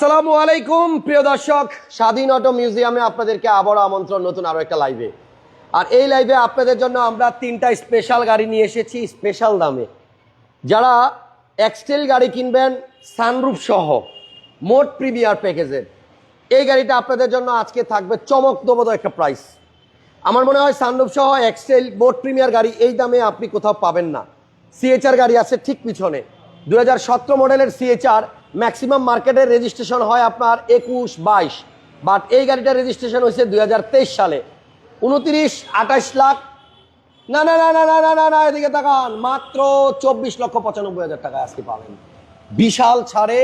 আসসালামু আলাইকুম, প্রিয় দর্শক। স্বাধীন অটো মিউজিয়ামে আপনাদেরকে আবারও আমন্ত্রণ, নতুন আরও একটা লাইভে আর এই লাইভে আপনাদের জন্য আমরা তিনটা স্পেশাল গাড়ি নিয়ে এসেছি স্পেশাল দামে। যারা এক্সটেল গাড়ি কিনবেন সানরুফ সহ, মোট প্রিমিয়ার প্যাকেজের এই গাড়িটা আপনাদের জন্য আজকে থাকবে চমক দমদ একটা প্রাইস আমার মনে হয় সানরুফ সহ এক্সটেল মোট প্রিমিয়ার গাড়ি এই দামে আপনি কোথাও পাবেন না। সিএচআর গাড়ি আছে ঠিক পিছনে। দু হাজার সতেরো মডেলের সিএচআর ম্যাক্সিমাম মার্কেটের রেজিস্ট্রেশন হয় আপনার একুশ, বাইশ। বাট এই গাড়িটার রেজিস্ট্রেশন হয়েছে দুই সালে। উনত্রিশ, আঠাশ লাখ। না না না না না না না না, এদিকে তাকান। মাত্র চব্বিশ লক্ষ পঁচানব্বই হাজার টাকা আজকে পাবেন। বিশাল ছাড়ে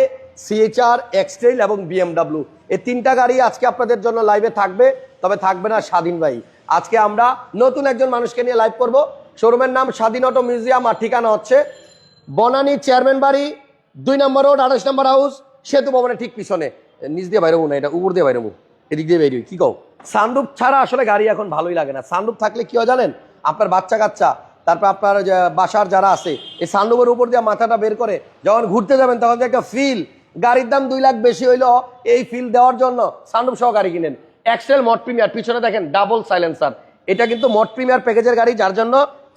সিএচআর এক্সটেল এবং বিএমডাব্লিউ এই তিনটা গাড়ি আজকে আপনাদের জন্য লাইভে থাকবে। তবে থাকবে না স্বাধীন ভাই। আজকে আমরা নতুন একজন মানুষকে নিয়ে লাইভ করব। শোরুমের নাম স্বাধীন অটো মিউজিয়াম আর ঠিকানা হচ্ছে বনানী চেয়ারম্যান বাড়ি দুই নম্বর রোড, আঠাশ নম্বর হাউস সেতু ভবনের ঠিক পিছনে। নিচ দিয়ে বাইরে না, এটা উপর দিয়ে বাইরে এদিক দিয়ে বাইরে কি কও? সানরুফ ছাড়া আসলে গাড়ি এখন ভালোই লাগে না। সানরুফ থাকলে কি হয় জানেন? আপনার বাচ্চা কাচ্চা, তারপর আপনার বাসার যারা আছে, এই সানরুফের উপর দিয়ে মাথাটা বের করে যখন ঘুরতে যাবেন, তখন যে একটা ফিল গাড়ির দাম দুই লাখ বেশি হইল এই ফিল দেওয়ার জন্য সানরুফ সহ গাড়ি কিনেন। এক্সেল মড প্রিমিয়ার পিছনে দেখেন ডাবল সাইলেন্সার এটা কিন্তু মড প্রিমিয়ার প্যাকেজের গাড়ি, যার জন্য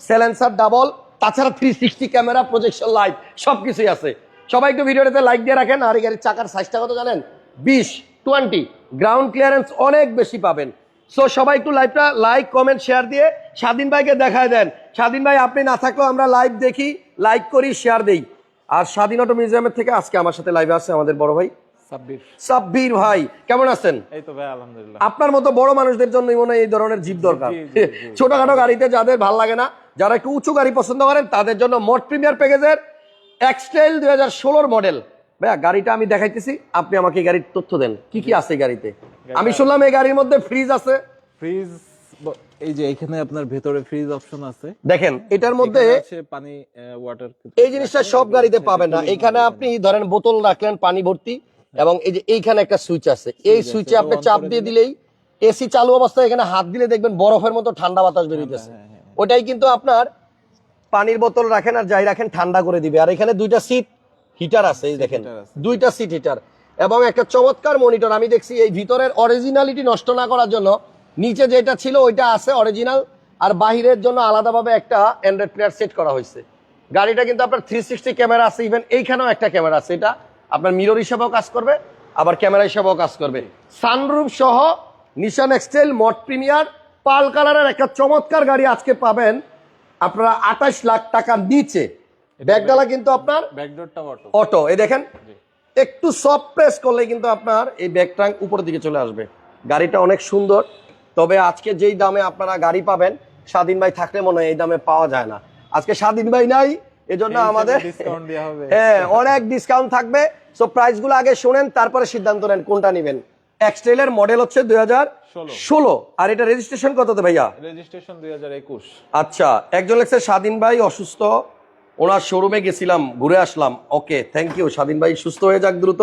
সাইলেন্সার ডাবল তাছাড়া three sixty camera projection light সব কিছুই আছে। সবাই একটু ভিডিওটাতে লাইক দিয়ে রাখেন। আর এই গাড়ির চাকার সাইজটা কত জানেন? বিশ টোয়েন্টি গ্রাউন্ড ক্লিয়ারেন্স অনেক বেশি পাবেন। সো সবাই একটু লাইভটা লাইক কমেন্ট শেয়ার দিয়ে স্বাধীন ভাইকে দেখায় দেন। স্বাধীন ভাই আপনি না থাকলেও আমরা লাইভ দেখি লাইক করি শেয়ার দিই। আর স্বাধীন অটো মিউজিয়ামের থেকে আজকে আমার সাথে লাইভে আছে আমাদের বড় ভাই। সাব্বির। সাব্বির ভাই কেমন আছেন? এই তো ভাই আলহামদুলিল্লাহ। আপনার মতো বড় মানুষদের জন্য মনে এই ধরনের জিপ দরকার। ছোটখাটো গাড়িতে যাদের ভালো লাগে না যারা একটু উঁচু গাড়ি পছন্দ করেন তাদের জন্য মোট প্রিমিয়ার প্যাকেজের এক্সটেল দুই হাজার ষোলোর মডেল ভাইয়া গাড়িটা আমি দেখাইতেছি আপনি আমাকে গাড়ির তথ্য দেন। কি কি আছে গাড়িতে? আমি শুনলাম এই গাড়ির মধ্যে ফ্রিজ আছে। ফ্রিজ এই যে এখানে আপনার ভেতরে ফ্রিজ অপশন আছে। দেখেন এটার মধ্যে পানি ওয়াটার এই জিনিসটা সব গাড়িতে পাবেন না। এখানে আপনি ধরেন বোতল রাখলেন পানি ভর্তি এবং এই যে এইখানে একটা সুইচ আছে। এই সুইচে আপনি চাপ দিয়ে দিলেই এসি চালু অবস্থায় এখানে হাত দিলে দেখবেন বরফের মতো ঠান্ডা বাতাস বেরোতেছে ওটাই কিন্তু আপনার পানির বোতল রাখেন আর যাই রাখেন ঠান্ডা করে দিবে। আর এখানে দুইটা সিট হিটার আছে এই দেখেন। দুইটা সিট হিটার এবং একটা চমৎকার মনিটর আমি দেখছি এই ভিতরের অরিজিনালিটি নষ্ট না করার জন্য নিচে যেটা ছিল ওইটা আছে অরিজিনাল আর বাহিরের জন্য আলাদাভাবে একটা অ্যান্ড্রয়েড প্লেয়ার সেট করা হয়েছে। গাড়িটা কিন্তু আপনার থ্রি সিক্সটি ক্যামেরা আছে ইভেন এইখানেও একটা ক্যামেরা আছে। এটা আপনার মিরর হিসাবেও কাজ করবে আবার ক্যামেরা হিসাবেও কাজ করবে। সানরুফ সহ নিশান এক্সটেল মড প্রিমিয়ার পাল কালারের একটা চমৎকার গাড়ি আজকে পাবেন। আপনারা আঠাশ লাখ টাকার নিচে। ব্যাগডালা কিন্তু আপনার অটো। এই দেখেন একটু সফট প্রেস করলে কিন্তু আপনার এই ব্যাগটা উপরের দিকে চলে আসবে। গাড়িটা অনেক সুন্দর তবে আজকে যেই দামে আপনারা গাড়ি পাবেন স্বাধীন ভাই থাকলে মনে হয় এই দামে পাওয়া যায় না। আজকে স্বাধীন ভাই নাই এজন্য আমাদের হ্যাঁ অনেক ডিসকাউন্ট থাকবে। সো প্রাইসগুলো আগে শোনেন তারপরে সিদ্ধান্ত নেন কোনটা নেবেন। এক্সটেলের মডেল হচ্ছে দুই হাজার ষোলো। আর এটা রেজিস্ট্রেশন কততে ভাইয়া? রেজিস্ট্রেশন দুই হাজার একুশ। আচ্ছা একজন লেখছে স্বাধীন ভাই অসুস্থ। ওনার শোরুমে গেছিলাম ঘুরে আসলাম। ওকে থ্যাংক ইউ স্বাধীন ভাই সুস্থ হয়ে যাক দ্রুত।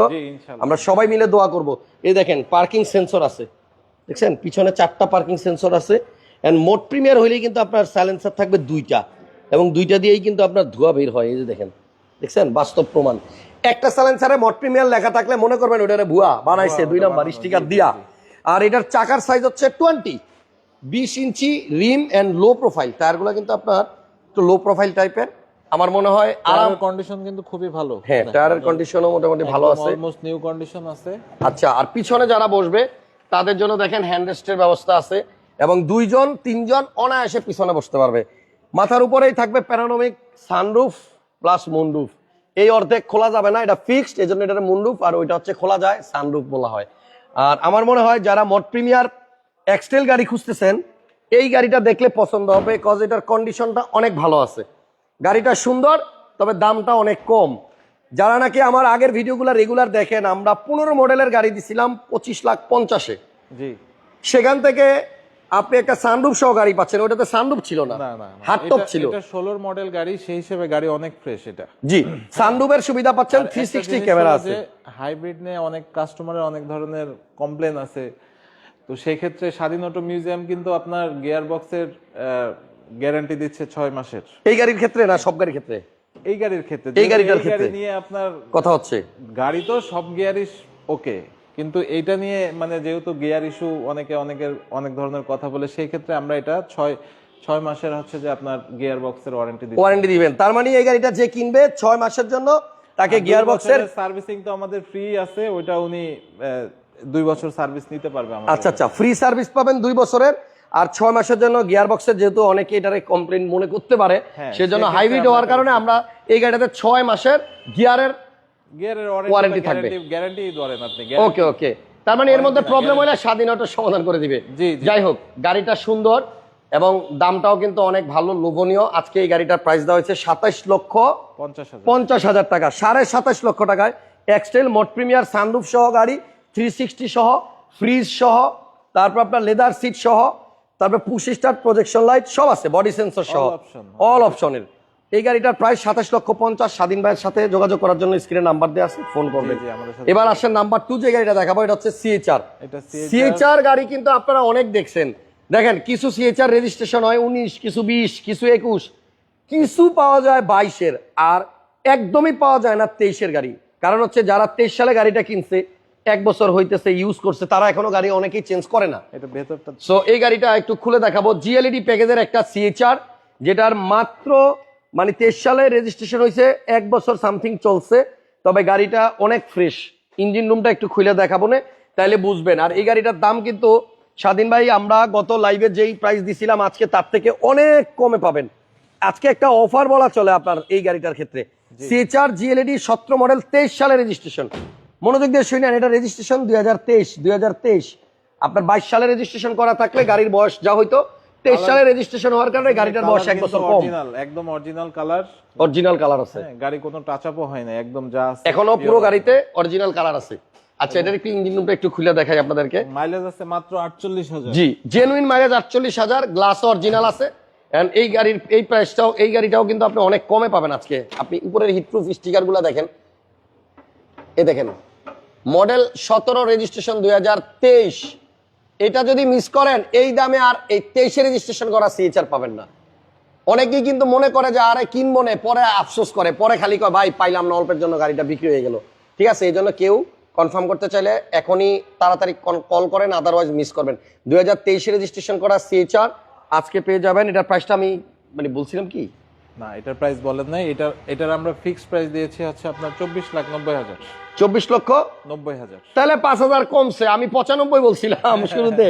আমরা সবাই মিলে দোয়া করব। এই দেখেন পার্কিং সেন্সর আছে। দেখছেন? পিছনে চারটা পার্কিং সেন্সর আছে। এন্ড মোট প্রিমিয়ার হইলেই কিন্তু আপনার সাইলেন্সার থাকবে দুইটা। এবং দুইটা দিয়েই কিন্তু আপনার ধোয়া বের হয়। এই যে দেখেন। দেখছেন? বাস্তব প্রমাণ। একটা সাইলেন্সারে মোট প্রিমিয়ার লেখা থাকলে মনে করবেন ওটারে ভুয়া বানাইছে দুই নাম্বার স্টিকার দিয়া। আর এটার চাকার সাইজ হচ্ছে টোয়েন্টি বিশ inch rim and low profile টায়ারগুলো কিন্তু আপনার একটু লো প্রোফাইল টাইপের আমার মনে হয় আরাম কন্ডিশন কিন্তু খুবই ভালো। হ্যাঁ টায়ারের কন্ডিশনও মোটামুটি ভালো আছে। অলমোস্ট নিউ কন্ডিশন আছে। আচ্ছা আর পিছনে যারা বসবে তাদের জন্য দেখেন হ্যান্ড রেস্টের ব্যবস্থা আছে এবং দুইজন তিনজন অনায়াসে পিছনে বসতে পারবে। মাথার উপরেই থাকবে প্যারানমিক সানরুফ প্লাস মুনরুফ এই অর্ধেক খোলা যাবে না এটা ফিক্সড এই জন্য এটা মুনরুফ আর ওইটা হচ্ছে খোলা যায় সানরুফ বলা হয়। আর আমার মনে হয় যারা মড প্রিমিয়ার এক্সটেল গাড়ি খুঁজতেছেন এই গাড়িটা দেখলে পছন্দ হবে কজ এটার কন্ডিশনটা অনেক ভালো আছে। গাড়িটা সুন্দর তবে দামটা অনেক কম। যারা নাকি আমার আগের ভিডিওগুলো রেগুলার দেখেন আমরা পনেরো মডেলের গাড়ি দিছিলাম পঁচিশ লাখ পঞ্চাশে। জি। সেখান থেকে আপনি একটা সানরুফ সহ গাড়ি পাচ্ছেন ওটাতে সানরুফ ছিল না। না না টপ ছিল। এটা ষোলোর মডেল গাড়ি সেই হিসেবে গাড়ি অনেক ফ্রেশ এটা। জি সানরুফের সুবিধা পাচ্ছেন থ্রি সিক্সটি ক্যামেরা আছে। হাইব্রিড নিয়ে অনেক কাস্টমারের অনেক ধরনের কমপ্লেন আছে। তো সেই ক্ষেত্রে স্বাধীন অটো মিউজিয়াম কিন্তু আপনার গিয়ার বক্সের গ্যারান্টি দিচ্ছে ছয় মাসের। এই গাড়ির ক্ষেত্রে না সব গাড়ির ক্ষেত্রে? এই গাড়ির ক্ষেত্রে। এই গাড়িটার ক্ষেত্রে। নিয়ে আপনার কথা হচ্ছে। গাড়ি তো সব গিয়ারই ওকে কিন্তু এইটা নিয়ে মানে যেহেতু গিয়ার ইস্যু অনেকে অনেকের অনেক ধরনের কথা বলে সেই ক্ষেত্রে আমরা এটা ছয় ছয় মাসের হচ্ছে যে আপনার গিয়ার বক্সের ওয়ারেন্টি ওয়ারেন্টি দিবেন। তার মানে এই গাড়িটা যে কিনবে ছয় মাসের জন্য তাকে গিয়ার বক্সের সার্ভিসিং তো আমাদের ফ্রি আছে ওইটা উনি দুই বছর সার্ভিস নিতে পারবে আচ্ছা আচ্ছা। ফ্রি সার্ভিস পাবেন দুই বছরের। আর ছয় মাসের জন্য গিয়ার বক্সের যেহেতু অনেকে এটারে কমপ্লেন মনে করতে পারে হ্যাঁ, সেজন্য হাইব্রিড হওয়ার কারণে আমরা এই গাড়িটাতে ছয় মাসের গিয়ারের ওয়ারেন্টি থাকবে। থাকবে। গ্যারান্টি ধরেন আপনি ওকে ওকে তার মানে এর মধ্যে প্রবলেম হলে স্বাধীন সমাধান করে দিবে। জি, জি। যাই হোক গাড়িটা সুন্দর এবং দামটাও কিন্তু অনেক ভালো লোভনীয়। আজকে এই গাড়িটার প্রাইস দেওয়া হয়েছে সাতাইশ লক্ষ পঞ্চাশ হাজার। টাকা সাড়ে সাতাশ লক্ষ টাকায়। এক্সটেল মোট প্রিমিয়ার সানরুফ সহ গাড়ি থ্রি সিক্সটি সহ ফ্রিজ সহ তারপর আপনার লেদার সিট সহ তারপর পুশ প্রজেকশন লাইট সব আছে বডি সেন্সর সহ। অল অপশনের এই গাড়িটার প্রায় সাতাশ লক্ষ পঞ্চাশ স্বাধীন ভাইয়ের সাথে যোগাযোগ করার জন্য স্ক্রিনে নাম্বার দেওয়া আছে ফোন করবেন সাথে- এবার আসেন নাম্বার টু যে গাড়িটা দেখাবো এটা হচ্ছে সিএচআর সিএচআর গাড়ি কিন্তু আপনারা অনেক দেখছেন। দেখেন কিছু সিএচআর রেজিস্ট্রেশন হয় উনিশ কিছু বিশ কিছু একুশ। কিছু পাওয়া যায় বাইশের আর একদমই পাওয়া যায় না তেইশের গাড়ি। কারণ হচ্ছে যারা তেইশ সালে গাড়িটা কিনছে এক বছর হইতেছে ইউজ করছে তারা এখনও গাড়ি অনেকেই চেঞ্জ করে না। এটা সো এই গাড়িটা একটু খুলে দেখাবো। জিএলইডি প্যাকেজের একটা সিএচআর যেটার মাত্র মানে তেইশ সালে রেজিস্ট্রেশন হয়েছে এক বছর সামথিং চলছে তবে গাড়িটা অনেক ফ্রেশ ইঞ্জিন রুমটা একটু খুলে দেখাবো না তাইলে বুঝবেন। আর এই গাড়িটার দাম কিন্তু স্বাধীন ভাই আমরা গত লাইভে যেই প্রাইস দিছিলাম আজকে তার থেকে অনেক কমে পাবেন। আজকে একটা অফার বলা চলে আপনার এই গাড়িটার ক্ষেত্রে। সিএচআর জিএলইডি সতেরো মডেল তেইশ সালে রেজিস্ট্রেশন মনোযোগ দিয়ে শুনেন এটা রেজিস্ট্রেশন দুই হাজার তেইশ দুই হাজার তেইশ। আপনার বাইশ সালে রেজিস্ট্রেশন করা থাকলে গাড়ির বয়স যা হইতো তেইশ সালে রেজিস্ট্রেশন হওয়ার কারণে গাড়িটার বয়স এক বছর কম। একদম অরিজিনাল কালার অরিজিনাল কালার আছে। গাড়ি কোনো টাচ আপও হয় না একদম যা এখনও পুরো গাড়িতে অরিজিনাল কালার আছে। আচ্ছা এটার একটু ইঞ্জিন রুমটা একটু খুলে দেখাই আপনাদেরকে। মাইলেজ আছে মাত্র আটচল্লিশ হাজার। জি জেনুইন মাইলেজ আটচল্লিশ হাজার গ্লাস অরিজিনাল আছে। এন্ড এই গাড়ির এই প্রাইসটাও এই গাড়িটাও কিন্তু আপনি অনেক কমে পাবেন আজকে। আপনি উপরের হিটপ্রুফ স্টিকারগুলা দেখেন। এ দেখেন মডেল সতেরো রেজিস্ট্রেশন দুই হাজার তেইশ। এটা যদি মিস করেন, এই দামে আর এই তেইশে রেজিস্ট্রেশন করা সিএচআর পাবেন না। অনেকেই কিন্তু মনে করে যে, আরে, কিনবো না। পরে আফসোস করে, পরে খালি কয়, ভাই, পাইলাম না, অল্পের জন্য গাড়িটা বিক্রি হয়ে গেল। ঠিক আছে, এই জন্য কেউ কনফার্ম করতে চাইলে এখনই তাড়াতাড়ি কল করেন আদারওয়াইজ মিস করবেন। দুই হাজার তেইশে রেজিস্ট্রেশন করা সিএচআর আজকে পেয়ে যাবেন। এটার প্রাইসটা আমি মানে বলছিলাম কি? না, এটার প্রাইস বলেন নাই। এটার এটার আমরা ফিক্সড প্রাইস দিয়েছি হচ্ছে আপনার চব্বিশ লাখ নব্বই হাজার। চব্বিশ লক্ষ? নব্বই হাজার। তাহলে পাঁচ হাজার কমছে আমি পঁচানব্বই বলছিলাম শুরুতে।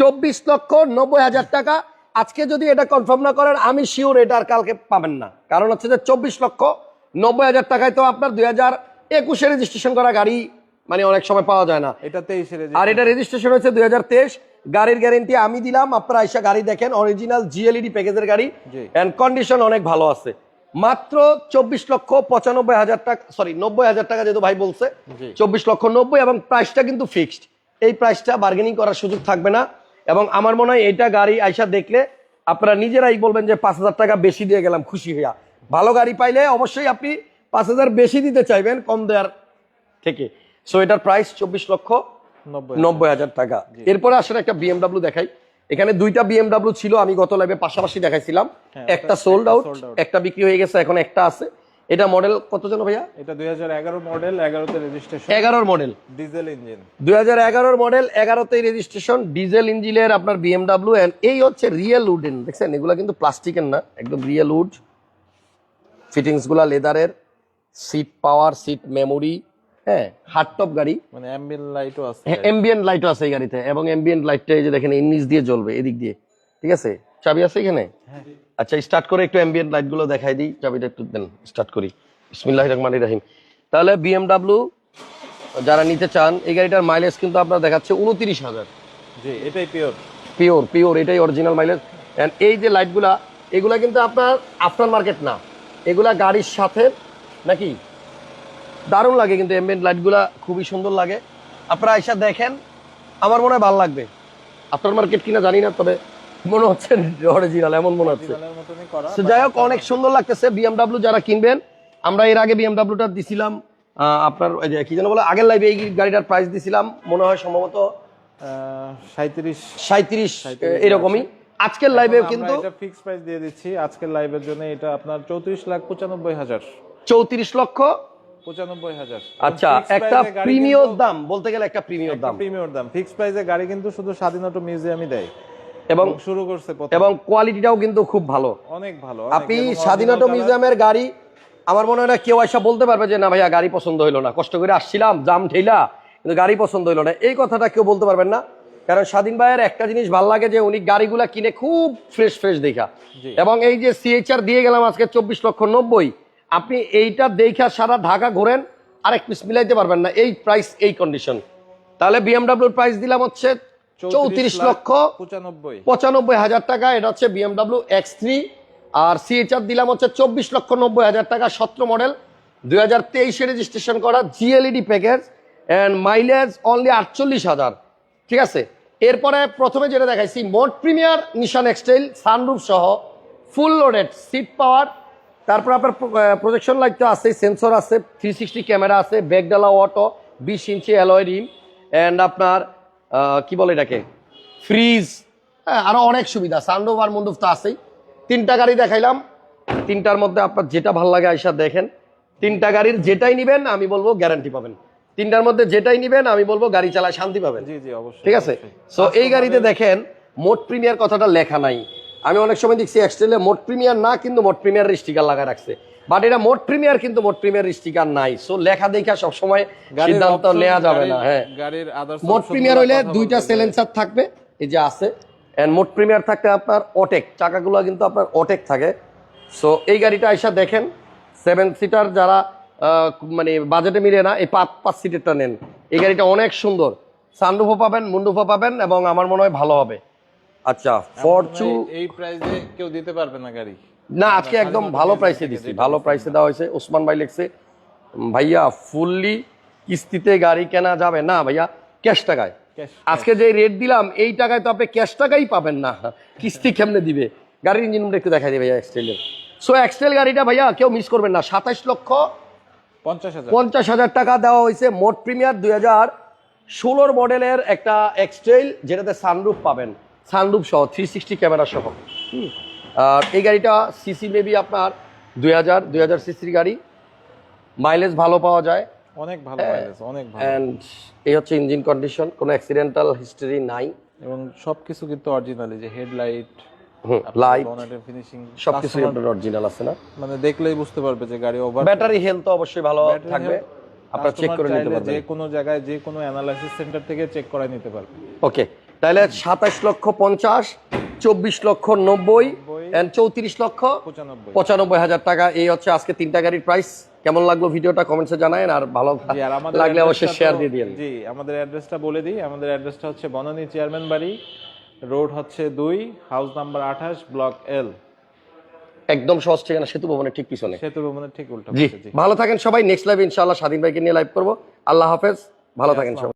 চব্বিশ লক্ষ নব্বই হাজার টাকা। আজকে যদি এটা কনফার্ম না করেন আমি শিওর এটা আর কালকে পাবেন না। কারণ হচ্ছে যে চব্বিশ লক্ষ নব্বই হাজার টাকায় তো আপনার দুই হাজার একুশে রেজিস্ট্রেশন করা গাড়ি মানে অনেক সময় পাওয়া যায় না। এটা তেইশে আর এটা রেজিস্ট্রেশন হয়েছে দুই হাজার তেইশ। গাড়ির গ্যারেন্টি আমি দিলাম। আপনারা এসে গাড়ি দেখেন অরিজিনাল জিএলইডি প্যাকেজের গাড়ি। অ্যান্ড কন্ডিশন অনেক ভালো আছে। মাত্র চব্বিশ লক্ষ পঁচানব্বই হাজার টাকা সরি নব্বই হাজার টাকা যেহেতু ভাই বলছে চব্বিশ লক্ষ নব্বই এবং প্রাইসটা কিন্তু ফিক্সড এই প্রাইসটা বার্গেনিং করার সুযোগ থাকবে না এবং আমার মনে হয় এটা গাড়ি আইসা দেখলে আপনারা নিজেরাই বলবেন যে পাঁচ হাজার টাকা বেশি দিয়ে গেলাম খুশি হইয়া। ভালো গাড়ি পাইলে অবশ্যই আপনি পাঁচ হাজার বেশি দিতে চাইবেন কম দেওয়ার থেকে। সো এটার প্রাইস চব্বিশ লক্ষ নব্বই হাজার। টাকা। এরপরে আসলে একটা বিএমডাব্লিউ দেখাই। এখানে দুইটা বিএমডাব্লিউ ছিল আমি গত লাইভে পাশাপাশি দেখাইছিলাম। হ্যাঁ, একটা সোল্ড আউট একটা বিক্রি হয়ে গেছে এখন একটা আছে। এটা মডেল কত জন ভাইয়া? এটা দুই হাজার এগারো মডেল এগারোতে রেজিস্ট্রেশন এগারোর মডেল ডিজেল ইঞ্জিন দুই হাজার এগারোর মডেল এগারোতেই রেজিস্ট্রেশন ডিজেল ইঞ্জিনের আপনার বিএমডাব্লিউ এন্ড এই হচ্ছে রিয়েল উডেন দেখছেন এগুলো কিন্তু প্লাস্টিকের না একদম রিয়েল উড ফিটিংসগুলা লেদারের সিট পাওয়ার সিট মেমোরি হ্যাঁ গাড়ি। মানে অ্যাম্বিয়েন্ট লাইটও আছে। লাইটও আছে এই গাড়িতে এবং এমবিএন লাইটটা এই যে দেখেন এই নিচ দিয়ে জ্বলবে এদিক দিয়ে। ঠিক আছে? চাবি আছে এখানে? আচ্ছা স্টার্ট করে একটু এমবিএন লাইটগুলো দেখাই দিই। চাবিটা একটু দেন স্টার্ট করি। বিসমিল্লাহির রহমানির রহিম। তাহলে বিএমডাব্লিউ যারা নিতে চান এই গাড়িটার মাইলেজ কিন্তু আপনার দেখাচ্ছে উনত্রিশ হাজার। জি এটাই পিওর পিওর পিওর এটাই অরিজিনাল মাইলেজ এন্ড এই যে লাইটগুলা এগুলা কিন্তু আপনার আফটার মার্কেট না। এগুলা গাড়ির সাথে নাকি? দারুণ লাগে কিন্তু এমবিএন লাইটগুলা খুবই সুন্দর লাগে। আপনারা এসে দেখেন আমার মনে হয় ভালো লাগবে। আফটার মার্কেট কিনা জানি না তবে মনে হচ্ছে অরিজিনাল এমন মনে হচ্ছে। যাই হোক অনেক সুন্দর লাগতেছে। বিএমডাব্লিউ যারা কিনবেন আমরা এর আগে বিএমডাব্লিউটা দিছিলাম আপনার ওই যে কি যেন বলে আগের লাইভে এই গাড়িটার প্রাইস দিছিলাম মনে হয় সম্ভবত সাঁত্রিশ সাঁত্রিশ এরকমই। আজকের লাইভে কিন্তু এটা ফিক্স প্রাইস দিয়ে দিচ্ছি। আজকের লাইভের জন্য এটা আপনার চৌত্রিশ লাখ পঁচানব্বই হাজার। চৌত্রিশ লক্ষ পঁচানব্বই হাজার। আচ্ছা একটা প্রিমিয়র দাম বলতে গেলে একটা প্রিমিয়র দাম। প্রিমিয়র দাম। প্রাইসে গাড়ি কিন্তু শুধু স্বাধীন অটো মিউজিয়ামই দেয়। এবং শুরু করছে এবং কোয়ালিটিটাও কিন্তু খুব ভালো। অনেক ভালো আপনি স্বাধীনতা মিউজিয়ামের গাড়ি আমার মনে হয় না কেউ এসে বলতে পারবে যে না ভাইয়া গাড়ি পছন্দ হইল না। কষ্ট করে আসছিলাম জাম ঠেলা কিন্তু গাড়ি পছন্দ হইল না। এই কথাটা কেউ বলতে পারবেন না কারণ স্বাধীন ভাইয়ের একটা জিনিস ভালো লাগে যে উনি গাড়িগুলা কিনে খুব ফ্রেশ ফ্রেশ দেখা এবং এই যে সিএইচআর দিয়ে গেলাম আজকে চব্বিশ লক্ষ নব্বই। আপনি এইটা দেখা সারা ঢাকা ঘোরেন আরেক পিস মিলাইতে পারবেন না এই প্রাইস এই কন্ডিশন তাহলে বিএমডাব্লিউর প্রাইস দিলাম হচ্ছে চৌত্রিশ লক্ষ পঁচানব্বই। পঁচানব্বই হাজার টাকা এটা হচ্ছে বিএমডাব্লিউ এক্স থ্রি আর সিএচআর দিলাম হচ্ছে চব্বিশ লক্ষ নব্বই হাজার টাকা সতেরো মডেল দুই হাজার তেইশে রেজিস্ট্রেশন করা GLED package and mileage only আটচল্লিশ হাজার। ঠিক আছে? এরপরে প্রথমে যেটা দেখাইছি মোট প্রিমিয়ার নিশান এক্সটাইল সানরুফ সহ ফুল লোডেড সিট পাওয়ার তারপর আপনার প্রজেকশন লাইট তো আছে সেন্সর আছে থ্রি সিক্সটি ক্যামেরা আছে ব্যাগডালা অটো বিশ ইঞ্চি অ্যালয় রিম অ্যান্ড আপনার কি বলে এটাকে? ফ্রিজ হ্যাঁ আরও অনেক সুবিধা সানরুফ আর মুন্ডুফ তো আছেই। তিনটা গাড়ি দেখাইলাম তিনটার মধ্যে আপনার যেটা ভালো লাগে আইসা দেখেন। তিনটা গাড়ির যেটাই নিবেন আমি বলব গ্যারান্টি পাবেন। তিনটার মধ্যে যেটাই নিবেন আমি বলব গাড়ি চালায় শান্তি পাবেন। ঠিক আছে। সো এই গাড়িতে দেখেন মোট প্রিমিয়ার কথাটা লেখা নাই। আমি অনেক সময় দেখছি এক্সটেলে মোট প্রিমিয়ার না কিন্তু মোট প্রিমিয়ার স্টিকার লাগা রাখছে। বাট এটা মোট প্রিমিয়ার কিন্তু মোট প্রিমিয়ার স্টিকার নাই। সো লেখা দেখা সবসময় গাড়ির সিদ্ধান্ত নেওয়া যাবে না হ্যাঁ। গাড়ির আদার্স মোট প্রিমিয়ার হইলে দুইটা সেলেন্সার থাকবে এই যে আছে। এন্ড মোট প্রিমিয়ার থাকতে আপনার অটেক চাকাগুলো কিন্তু আপনার অটেক থাকে। সো এই গাড়িটা আইসা দেখেন সেভেন সিটার যারা মানে বাজেটে মিলে না এই পাঁচ পাঁচ সিটেরটা নেন। এই গাড়িটা অনেক সুন্দর। সানরুফও পাবেন মুন্ডুফও পাবেন এবং আমার মনে হয় ভালো হবে। আচ্ছা ফরচু এই প্রাইসে কেউ দিতে পারবে না গাড়ি। না আজকে একদম ভালো প্রাইসে দিচ্ছি ভালো প্রাইসে দেওয়া হয়েছে। ওসমান ভাই লিখছে ভাইয়া ফুললি কিস্তিতে গাড়ি কেনা যাবে না ভাইয়া ক্যাশ টাকায়। আজকে যে রেট দিলাম এই টাকায় তো আপনি ক্যাশ টাকাই পাবেন না। কিস্তি কেমনে দিবে? গাড়ির ইঞ্জিন একটু দেখাই দিবে ভাইয়া এক্সটেলের সো এক্সটেল গাড়িটা ভাইয়া কেউ মিস করবেন না। সাতাশ লক্ষ পঞ্চাশ হাজার। পঞ্চাশ হাজার টাকা দেওয়া হয়েছে। মোট প্রিমিয়ার দুই হাজার ষোলোর মডেলের একটা এক্সটেল যেটাতে সানরুফ পাবেন। সানরুফ সহ থ্রি সিক্সটি ক্যামেরা সহ। হুম। আর এই গাড়িটা সিসি মেবি আপনার দুই হাজার দুই হাজার সিসির গাড়ি। মাইলেজ ভালো পাওয়া যায়। অনেক ভালো অনেক ভালো। অ্যান্ড এই হচ্ছে ইঞ্জিন কন্ডিশন কোনো অ্যাক্সিডেন্টাল হিস্টোরি নাই। এবং সবকিছু কিন্তু অরিজিনালি যে হেডলাইট লাইট ফিনিশিং সবকিছু আপনার অরিজিনাল আছে না? মানে দেখলেই বুঝতে পারবে যে গাড়ি ওভার ব্যাটারি হেলথ অবশ্যই ভালো থাকবে। আপনারা চেক করে নিতে পারবেন। যে পারবেন কোনো জায়গায় যে কোনো অ্যানালাইসিস সেন্টার থেকে চেক করাই নিতে পারবে। ওকে তাহলে সাতাশ লক্ষ পঞ্চাশ চব্বিশ লক্ষ নব্বই চৌত্রিশ লক্ষ পঁচানব্বই। হাজার টাকা। এই হচ্ছে আজকে তিনটা গাড়ির প্রাইস কেমন লাগল ভিডিওটা কমেন্টসে জানায়েন আর ভালো লাগলে অবশ্যই শেয়ার দিয়ে দিন জি আমাদের অ্যাড্রেসটা বলে দিই। আমাদের অ্যাড্রেসটা হচ্ছে বনানী চেয়ারম্যান বাড়ি রোড হচ্ছে দুই হাউস নাম্বার আঠাশ ব্লক এল একদম সহজ ঠিকানা সেতু ভবনের ঠিক পিছনে। সেতু ভবনের ঠিক উল্টো জি ভালো থাকেন সবাই। নেক্সট লাইভ ইনশাআল্লাহ স্বাধীন ভাইকে নিয়ে লাইভ করব। আল্লাহ হাফেজ ভালো থাকেন সবাই।